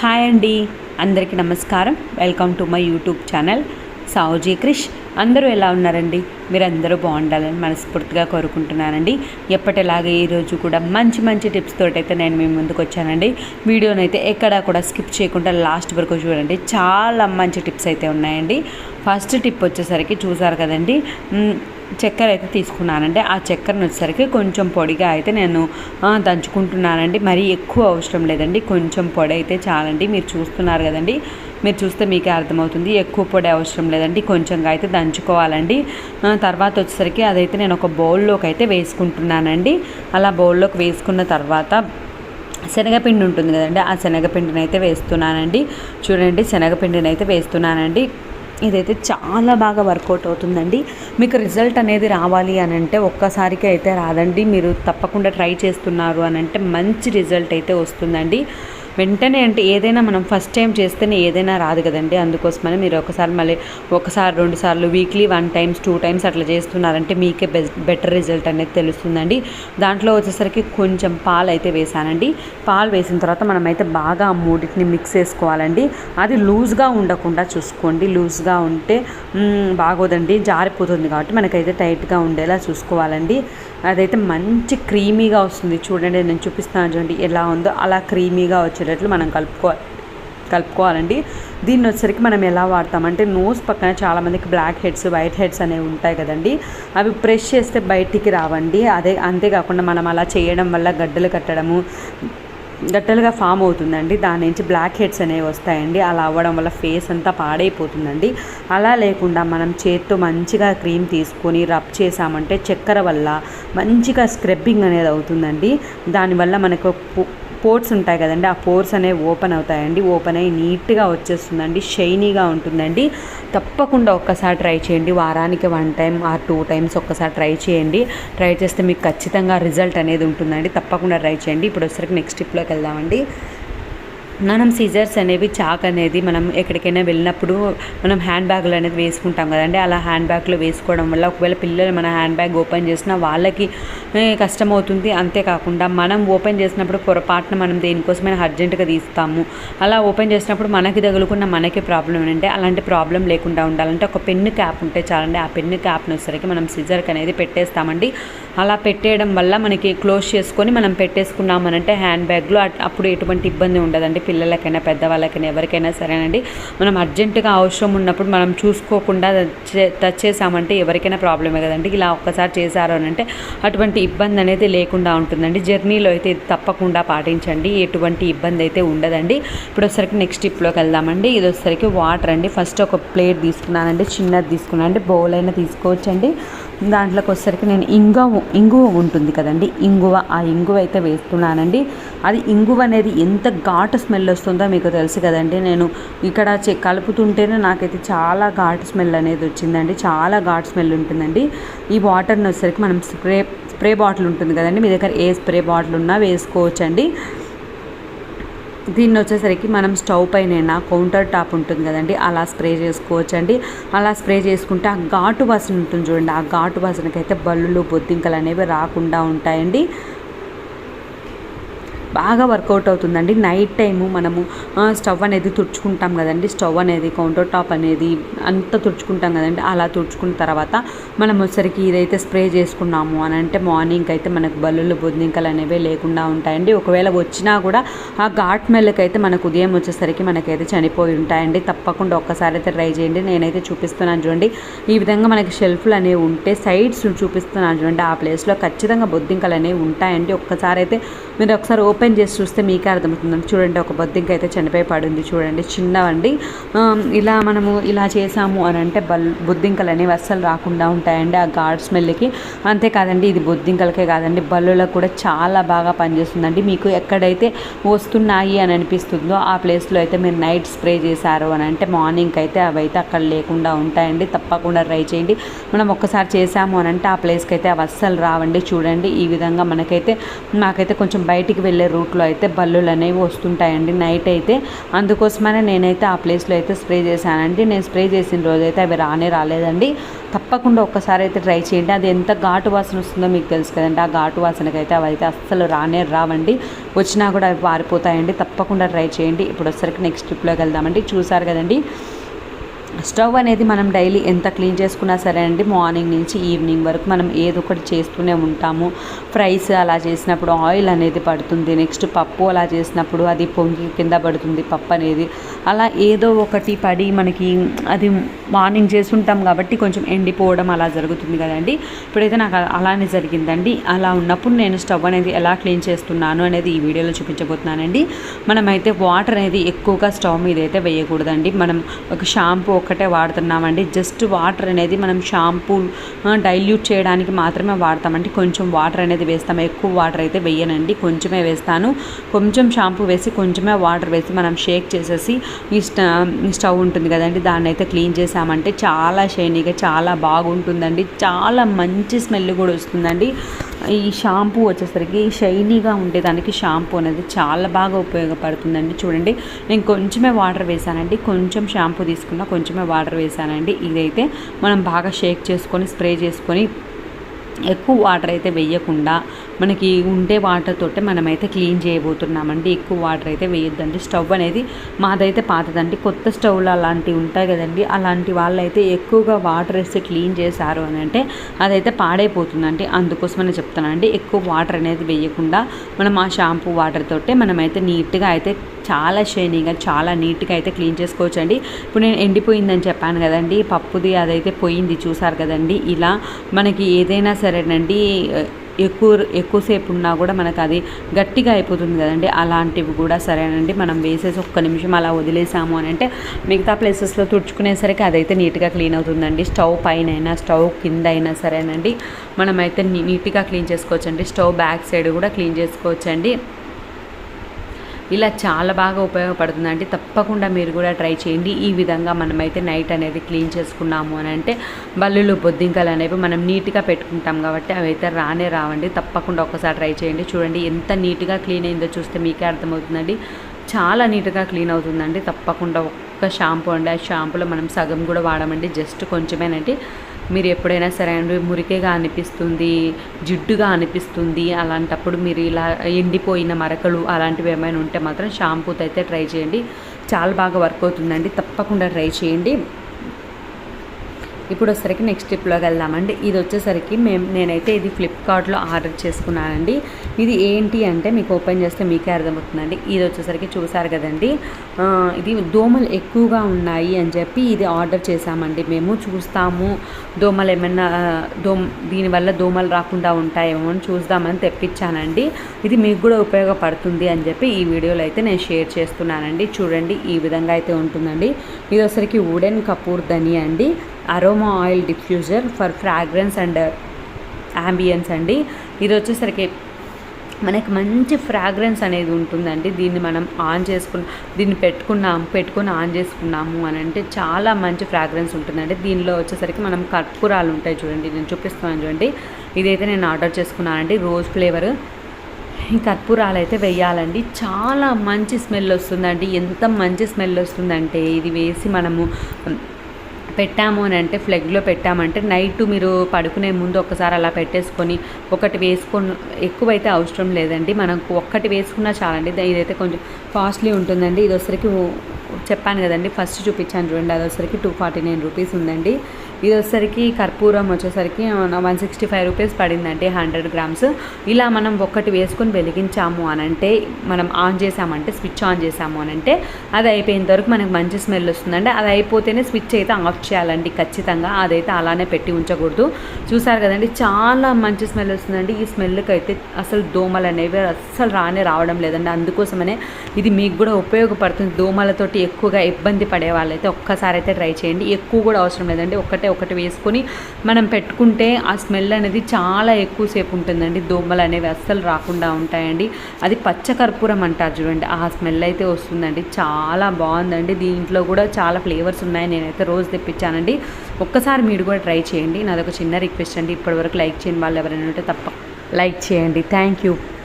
Hi అండి. అందరికీ నమస్కారం. Welcome to my YouTube channel Savuji Krish. అందరూ ఎలా ఉన్నారండి? మీరందరూ బాగుండాలని మనస్ఫూర్తిగా కోరుకుంటున్నానండి. ఎప్పటిలాగే ఈరోజు కూడా మంచి మంచి టిప్స్ తోటైతే నేను మీ ముందుకు వచ్చానండి. వీడియోనైతే అయితే ఎక్కడా కూడా స్కిప్ చేయకుండా లాస్ట్ వరకు చూడండి. చాలా మంచి టిప్స్ అయితే ఉన్నాయండి. ఫస్ట్ టిప్ వచ్చేసరికి చూసారు కదండి. చక్కెర అయితే తీసుకున్నానండి. ఆ చక్కెరను వచ్చేసరికి కొంచెం పొడిగా అయితే నేను దంచుకుంటున్నానండి. మరీ ఎక్కువ అవసరం లేదండి. కొంచెం పొడి అయితే చాలండి. మీరు చూస్తున్నారు కదండి. మీరు చూస్తే మీకే అర్థమవుతుంది. ఎక్కువ పొడి అవసరం లేదండి. కొంచెంగా అయితే దంచుకోవాలండి. తర్వాత వచ్చేసరికి అదైతే నేను ఒక బౌల్లోకి అయితే వేసుకుంటున్నానండి. అలా బౌల్లోకి వేసుకున్న తర్వాత శనగపిండి ఉంటుంది కదండి. ఆ శనగపిండిని అయితే వేస్తున్నానండి. చూడండి శనగపిండిని అయితే వేస్తున్నానండి. ఇదైతే చాలా బాగా వర్కౌట్ అవుతుందండి. మీకు రిజల్ట్ అనేది రావాలి అని అంటే ఒక్కసారికి అయితే రాదండి. మీరు తప్పకుండా ట్రై చేస్తున్నారు అని అంటే మంచి రిజల్ట్ అయితే వస్తుందండి. వెంటనే అంటే ఏదైనా మనం ఫస్ట్ టైం చేస్తేనే ఏదైనా రాదు కదండి. అందుకోసమని మీరు ఒకసారి మళ్ళీ ఒకసారి రెండు సార్లు weekly one times two times అట్లా చేస్తున్నారంటే మీకే బెస్ట్ బెటర్ రిజల్ట్ అనేది తెలుస్తుందండి. దాంట్లో వచ్చేసరికి కొంచెం పాలు అయితే వేసానండి. పాలు వేసిన తర్వాత మనమైతే బాగా ఆ మూడింటిని మిక్స్ చేసుకోవాలండి. అది లూజ్గా ఉండకుండా చూసుకోండి. లూజ్గా ఉంటే బాగోదండి. జారిపోతుంది కాబట్టి మనకైతే టైట్గా ఉండేలా చూసుకోవాలండి. అదైతే మంచి క్రీమీగా వస్తుంది. చూడండి నేను చూపిస్తాను చూడండి ఎలా ఉందో. అలా క్రీమీగా వచ్చేటట్లు మనం కలుపుకోవాలి కలుపుకోవాలండి. దీన్ని వచ్చేసరికి మనం ఎలా వాడతామంటే నోస్ పక్కన చాలామందికి బ్లాక్ హెడ్స్ వైట్ హెడ్స్ అనేవి ఉంటాయి కదండి. అవి బ్రష్ చేస్తే బయటికి రావండి. అదే అంతేకాకుండా మనం అలా చేయడం వల్ల గడ్డలు కట్టడము గట్టలుగా ఫామ్ అవుతుందండి. దాని నుంచి బ్లాక్ హెడ్స్ అనేవి వస్తాయండి. అలా అవ్వడం వల్ల ఫేస్ అంతా పాడైపోతుందండి. అలా లేకుండా మనం చేత్తో మంచిగా క్రీమ్ తీసుకొని రబ్ చేసామంటే చక్కెర వల్ల మంచిగా స్క్రబ్బింగ్ అనేది అవుతుందండి. దానివల్ల మనకు పోర్ట్స్ ఉంటాయి కదండి ఆ పోర్స్ అనేవి ఓపెన్ అవుతాయండి ఓపెన్ అయ్యి నీట్గా వచ్చేస్తుందండి షైనీగా ఉంటుందండి. తప్పకుండా ఒక్కసారి ట్రై చేయండి వారానికి one time or two times ఒక్కసారి ట్రై చేయండి. ట్రై చేస్తే మీకు ఖచ్చితంగా రిజల్ట్ అనేది ఉంటుందండి. తప్పకుండా ట్రై చేయండి. ఇప్పుడు వచ్చరికి నెక్స్ట్ టిప్లోకి వెళ్దామండి. మనం సీజర్స్ అనేవి చాక్ అనేది మనం ఎక్కడికైనా వెళ్ళినప్పుడు మనం హ్యాండ్ బ్యాగులు అనేది వేసుకుంటాం కదండి. అలా హ్యాండ్ బ్యాగ్లో వేసుకోవడం వల్ల ఒకవేళ పిల్లలు మన హ్యాండ్ బ్యాగ్ ఓపెన్ చేసినా వాళ్ళకి కష్టమవుతుంది అంతేకాకుండా మనం ఓపెన్ చేసినప్పుడు పొరపాటున మనం దేనికోసమైనా అర్జెంటుగా తీస్తాము. అలా ఓపెన్ చేసినప్పుడు మనకి తగులుకున్న మనకి ప్రాబ్లం ఏంటంటే అలాంటి ప్రాబ్లం లేకుండా ఉండాలంటే ఒక పెన్ను క్యాప్ ఉంటే చాలండి. ఆ పెన్ను క్యాప్ని వచ్చేసరికి మనం సిజర్కి అనేది పెట్టేస్తామండి. అలా పెట్టేయడం వల్ల మనకి క్లోజ్ చేసుకొని మనం పెట్టేసుకున్నామనంటే హ్యాండ్ బ్యాగ్లో అట్- అప్పుడు ఎటువంటి ఇబ్బంది ఉండదండి. పిల్లలకైనా పెద్దవాళ్ళకైనా ఎవరికైనా సరేనండి. మనం అర్జెంటుగా అవసరం ఉన్నప్పుడు మనం చూసుకోకుండా టచ్ చేసామంటే ఎవరికైనా ప్రాబ్లమే కదండి. ఇలా ఒక్కసారి చేశారు అని అంటే అటువంటి ఇబ్బంది అనేది లేకుండా ఉంటుందండి. జర్నీలో అయితే తప్పకుండా పాటించండి. ఎటువంటి ఇబ్బంది అయితే ఉండదండి. ఇప్పుడు వచ్చరికి నెక్స్ట్ టిప్లోకి వెళ్దామండి. ఇది వచ్చరికి వాటర్ అండి. ఫస్ట్ ఒక ప్లేట్ తీసుకున్నానండి. చిన్నది తీసుకున్నానండి. బౌల్ అయినా తీసుకోవచ్చండి. దాంట్లోకి వచ్చేసరికి నేను ఇంగువ ఇంగువ ఉంటుంది కదండి. ఇంగువ ఆ ఇంగువ అయితే వేస్తున్నానండి. అది ఇంగువ అనేది ఎంత ఘాటు స్మెల్ వస్తుందో మీకు తెలుసు కదండి. నేను ఇక్కడ చె- కలుపుతుంటేనే నాకైతే చాలా ఘాటు స్మెల్ అనేది వచ్చిందండి. చాలా ఘాటు స్మెల్ ఉంటుందండి. ఈ వాటర్ని వచ్చేసరికి మనం స్ప్రే స్ప్రే బాటిల్ ఉంటుంది కదండి. మీ దగ్గర ఏ స్ప్రే బాటిల్ ఉన్నా వేసుకోవచ్చండి. దీన్ని వచ్చేసరికి మనం స్టవ్ పైన కౌంటర్ టాప్ ఉంటుంది కదండి అలా స్ప్రే చేసుకోవచ్చండి. అలా స్ప్రే చేసుకుంటే ఆ ఘాటు వాసన ఉంటుంది చూడండి ఆ ఘాటు వాసనకైతే బల్లులు బొద్దింకలు అనేవి రాకుండా ఉంటాయండి. బాగా వర్కౌట్ అవుతుందండి. నైట్ టైము మనము స్టవ్ అనేది తుడుచుకుంటాం కదండి. స్టవ్ అనేది కౌంటర్ టాప్ అనేది అంతా తుడుచుకుంటాం కదండి. అలా తుడుచుకున్న తర్వాత మనం వచ్చరికి ఇదైతే స్ప్రే చేసుకున్నాము అని అంటే మార్నింగ్ అయితే మనకు బల్లులు బొద్దింకలు అనేవి లేకుండా ఉంటాయండి. ఒకవేళ వచ్చినా కూడా ఆ ఘాట్ స్మెల్కి అయితే మనకు ఉదయం వచ్చేసరికి మనకైతే చనిపోయి ఉంటాయండి. తప్పకుండా ఒక్కసారి అయితే ట్రై చేయండి. నేనైతే చూపిస్తున్నాను చూడండి. ఈ విధంగా మనకి షెల్ఫ్లు అనేవి ఉంటే సైడ్స్ చూపిస్తున్నాను చూడండి. ఆ ప్లేస్లో ఖచ్చితంగా బొద్దింకలు అనేవి ఉంటాయండి. ఒక్కసారి అయితే మీరు ఒకసారి ఓపెన్ ఓపెన్ చేసి చూస్తే మీకే అర్థమవుతుందండి. చూడండి ఒక బొద్దింక అయితే చనిపోయి పడింది చూడండి. చిన్నవండి. ఇలా మనము ఇలా చేసాము అని అంటే బల్ బొద్దింకలు అనేవి అస్సలు రాకుండా ఉంటాయండి ఆ గాడ్ స్మెల్కి. అంతేకాదండి ఇది బొద్దింకలకే కాదండి. బల్లులకు కూడా చాలా బాగా పనిచేస్తుందండి. మీకు ఎక్కడైతే వస్తున్నాయి అని అనిపిస్తుందో ఆ ప్లేస్లో అయితే మీరు నైట్ స్ప్రే చేశారు అని అంటే మార్నింగ్కి అయితే అవి అయితే అక్కడ లేకుండా ఉంటాయండి. తప్పకుండా ట్రై చేయండి. మనం ఒక్కసారి చేసాము అని అంటే ఆ ప్లేస్కి అయితే అవి అస్సలు రావండి. చూడండి ఈ విధంగా మనకైతే నాకైతే కొంచెం బయటికి వెళ్ళే రూట్లో అయితే బల్లులు అనేవి వస్తుంటాయండి. నైట్ అయితే అందుకోసమనే నేనైతే ఆ ప్లేస్లో అయితే స్ప్రే చేశానండి. నేను స్ప్రే చేసిన రోజైతే అవి రానే రాలేదండి. తప్పకుండా ఒక్కసారి అయితే ట్రై చేయండి. అది ఎంత ఘాటు వాసన వస్తుందో మీకు తెలుసు కదండి. ఆ ఘాటు వాసనకైతే అవి అయితే అస్సలు రానే రావండి. వచ్చినా కూడా అవి పారిపోతాయండి. తప్పకుండా ట్రై చేయండి. ఇప్పుడు వచ్చరికి నెక్స్ట్ ట్రిప్లోకి వెళ్దామండి. చూసారు కదండి. స్టవ్ అనేది మనం డైలీ ఎంత క్లీన్ చేసుకున్నా సరే అండి మార్నింగ్ నుంచి ఈవినింగ్ వరకు మనం ఏదో ఒకటి చేస్తూనే ఉంటాము. ఫ్రైస్ అలా చేసినప్పుడు ఆయిల్ అనేది పడుతుంది నెక్స్ట్ పప్పు అలా చేసినప్పుడు అది పొంగి కింద పడుతుంది పప్పు అనేది అలా ఏదో ఒకటి పడి మనకి అది మార్నింగ్ చేస్తుంటాం కాబట్టి కొంచెం ఎండిపోవడం అలా జరుగుతుంది కదండి. ఇప్పుడైతే నాకు అలానే జరిగిందండి. అలా ఉన్నప్పుడు నేను స్టవ్ అనేది ఎలా క్లీన్ చేస్తున్నాను అనేది ఈ వీడియోలో చూపించబోతున్నానండి. మనమైతే వాటర్ అనేది ఎక్కువగా స్టవ్ మీద అయితే వేయకూడదండి. మనం ఒక షాంపూ ఒక్కటే వాడుతున్నామండి. జస్ట్ వాటర్ అనేది మనం షాంపూ డైల్యూట్ చేయడానికి మాత్రమే వాడతామండి. కొంచెం వాటర్ అనేది వేస్తాము. ఎక్కువ వాటర్ అయితే వేయనండి. కొంచెమే వేస్తాను. కొంచెం షాంపూ వేసి కొంచెమే వాటర్ వేసి మనం షేక్ చేసేసి ఈ స్టవ్ ఉంటుంది కదండి దాన్ని అయితే క్లీన్ చేసామంటే చాలా షైనీగా చాలా బాగుంటుందండి. చాలా మంచి స్మెల్ కూడా వస్తుందండి. ఈ షాంపూ వచ్చేసరికి షైనీగా ఉండేదానికి షాంపూ అనేది చాలా బాగా ఉపయోగపడుతుందండి. చూడండి నేను కొంచెమే వాటర్ వేసానండి కొంచెం షాంపూ తీసుకున్న కొంచెమే వాటర్ వేసానండి ఇదైతే మనం బాగా షేక్ చేసుకొని స్ప్రే చేసుకొని ఎక్కువ వాటర్ అయితే వేయకుండా మనకి ఉండే వాటర్ తోటే మనమైతే క్లీన్ చేయబోతున్నామండి. ఎక్కువ వాటర్ అయితే వేయొద్దండి. స్టవ్ అనేది మాదైతే పాతదండి. కొత్త స్టవ్లు అలాంటివి ఉంటాయి కదండి. అలాంటి వాళ్ళైతే ఎక్కువగా వాటర్ వేస్తే క్లీన్ చేశారు అని అంటే అదైతే పాడైపోతుందండి. అందుకోసమని చెప్తానండి ఎక్కువ వాటర్ అనేది వేయకుండా మనం ఆ షాంపూ వాటర్ తోటే మనమైతే నీట్గా అయితే చాలా షైనింగ్గా చాలా నీట్గా అయితే క్లీన్ చేసుకోవచ్చండి. ఇప్పుడు నేను ఎండిపోయిందని చెప్పాను కదండి పప్పుది అదైతే పోయింది చూసారు కదండి. ఇలా మనకి ఏదైనా సరేనండి ఎక్కువ ఎక్కువసేపు ఉన్నా కూడా మనకు అది గట్టిగా అయిపోతుంది కదండి. అలాంటివి కూడా సరేనండి మనం వేసేసి ఒక్క నిమిషం అలా వదిలేసాము అని అంటే మిగతా ప్లేసెస్లో తుడుచుకునేసరికి అదైతే నీట్గా క్లీన్ అవుతుందండి. స్టవ్ పైన అయినా స్టవ్ కింద అయినా సరేనండి మనమైతే నీట్గా క్లీన్ చేసుకోవచ్చండి. స్టవ్ బ్యాక్ సైడ్ కూడా క్లీన్ చేసుకోవచ్చండి. ఇలా చాలా బాగా ఉపయోగపడుతుందండి తప్పకుండా మీరు కూడా ట్రై చేయండి. ఈ విధంగా మనమైతే నైట్ అనేది క్లీన్ చేసుకున్నాము అని అంటే బల్లులు బొద్దింకలు అనేవి మనం నీట్గా పెట్టుకుంటాం కాబట్టి అవి అయితే రానే రావండి. తప్పకుండా ఒకసారి ట్రై చేయండి. చూడండి ఎంత నీట్గా క్లీన్ అయిందో చూస్తే మీకే అర్థమవుతుందండి. చాలా నీట్గా క్లీన్ అవుతుందండి. తప్పకుండా ఒక్క షాంపూ అండి. ఆ షాంపూలో మనం సగం కూడా వాడమండి. జస్ట్ కొంచెమేనండి. మీరు ఎప్పుడైనా సరే అండి మురికేగా అనిపిస్తుంది జిడ్డుగా అనిపిస్తుంది అలాంటప్పుడు మీరు ఇలా ఎండిపోయిన మరకలు అలాంటివి ఏమైనా ఉంటే మాత్రం షాంపూతో అయితే ట్రై చేయండి. చాలా బాగా వర్క్ అవుతుందండి తప్పకుండా ట్రై చేయండి. ఇప్పుడు వచ్చేసరికి నెక్స్ట్ స్టెప్లోకి వెళ్దామండి. ఇది వచ్చేసరికి మేము నేనైతే ఇది ఫ్లిప్కార్ట్లో ఆర్డర్ చేసుకున్నానండి. ఇది ఏంటి అంటే మీకు ఓపెన్ చేస్తే మీకే అర్థమవుతుందండి. ఇది వచ్చేసరికి చూసారు కదండి. ఇది దోమలు ఎక్కువగా ఉన్నాయి అని చెప్పి ఇది ఆర్డర్ చేశామండి. మేము చూస్తాము. దోమలు ఏమైనా దోమ దీనివల్ల దోమలు రాకుండా ఉంటాయేమో అని చూద్దామని తెప్పించానండి. ఇది మీకు కూడా ఉపయోగపడుతుంది అని చెప్పి ఈ వీడియోలో అయితే నేను షేర్ చేస్తున్నానండి. చూడండి ఈ విధంగా అయితే ఉంటుందండి. ఇది వచ్చరికి వుడెన్ కపూర్ ధని అండి aroma oil diffuser for fragrance and ambience అండి. ఇది వచ్చేసరికి మనకి మంచి ఫ్రాగ్రెన్స్ అనేది ఉంటుందండి. దీన్ని మనం ఆన్ చేసుకున్న దీన్ని పెట్టుకున్నాం పెట్టుకుని ఆన్ చేసుకున్నాము అని అంటే చాలా మంచి ఫ్రాగ్రెన్స్ ఉంటుందండి. దీనిలో వచ్చేసరికి మనం కర్పూరాలు ఉంటాయి చూడండి నేను చూపిస్తున్నాను చూడండి. ఇదైతే నేను ఆర్డర్ చేసుకున్నానండి రోజ్ ఫ్లేవర్. ఈ కర్పూరాలు అయితే వేయాలండి. చాలా మంచి స్మెల్ వస్తుందండి. ఎంత మంచి స్మెల్ వస్తుందంటే ఇది వేసి మనము పెట్టాము అని అంటే ఫ్లెగ్లో పెట్టామంటే నైట్ మీరు పడుకునే ముందు ఒకసారి అలా పెట్టేసుకొని ఒకటి వేసుకొని ఎక్కువైతే అవసరం లేదండి. మనకు ఒక్కటి వేసుకున్నా చాలండి. ఇదైతే కొంచెం కాస్ట్లీ ఉంటుందండి. ఇది వచ్చరికి చెప్పాను కదండి. ఫస్ట్ చూపించాను చూడండి. అది వచ్చరికి టూ ఫార్టీ నైన్ రూపీస్ ఉందండి. ఇది వచ్చేసరికి కర్పూరం వచ్చేసరికి వన్ సిక్స్టీ ఫైవ్ రూపీస్ పడిందంటే హండ్రెడ్ గ్రామ్స్. ఇలా మనం ఒక్కటి వేసుకొని వెలిగించాము అని అంటే మనం ఆన్ చేసామంటే స్విచ్ ఆన్ చేసాము అని అంటే అది అయిపోయేంత వరకు మనకు మంచి స్మెల్ వస్తుందండి. అది అయిపోతేనే స్విచ్ అయితే ఆఫ్ చేయాలండి ఖచ్చితంగా. అదైతే అలానే పెట్టి ఉంచకూడదు. చూసారు కదండి చాలా మంచి స్మెల్ వస్తుందండి. ఈ స్మెల్కి అయితే అసలు దోమలు అనేవి అస్సలు రానే రావడం లేదండి. అందుకోసమనే ఇది మీకు కూడా ఉపయోగపడుతుంది. దోమలతోటి ఎక్కువగా ఇబ్బంది పడే వాళ్ళైతే ఒక్కసారి అయితే ట్రై చేయండి. ఎక్కువ కూడా అవసరం లేదండి. ఒక్కటే ఒకటి వేసుకొని మనం పెట్టుకుంటే ఆ స్మెల్ అనేది చాలా ఎక్కువసేపు ఉంటుందండి. దోమలు అనేవి అస్సలు రాకుండా ఉంటాయండి. అది పచ్చ కర్పూరం అంటారు చూడండి. ఆ స్మెల్ అయితే వస్తుందండి. చాలా బాగుందండి. దీంట్లో కూడా చాలా ఫ్లేవర్స్ ఉన్నాయి. నేనైతే రోజు తెప్పించానండి. ఒక్కసారి మీరు కూడా ట్రై చేయండి. నాదొక చిన్న రిక్వెస్ట్ అండి. ఇప్పటివరకు లైక్ చేయని వాళ్ళు ఎవరైనా ఉంటే తప్ప లైక్ చేయండి. Thank you.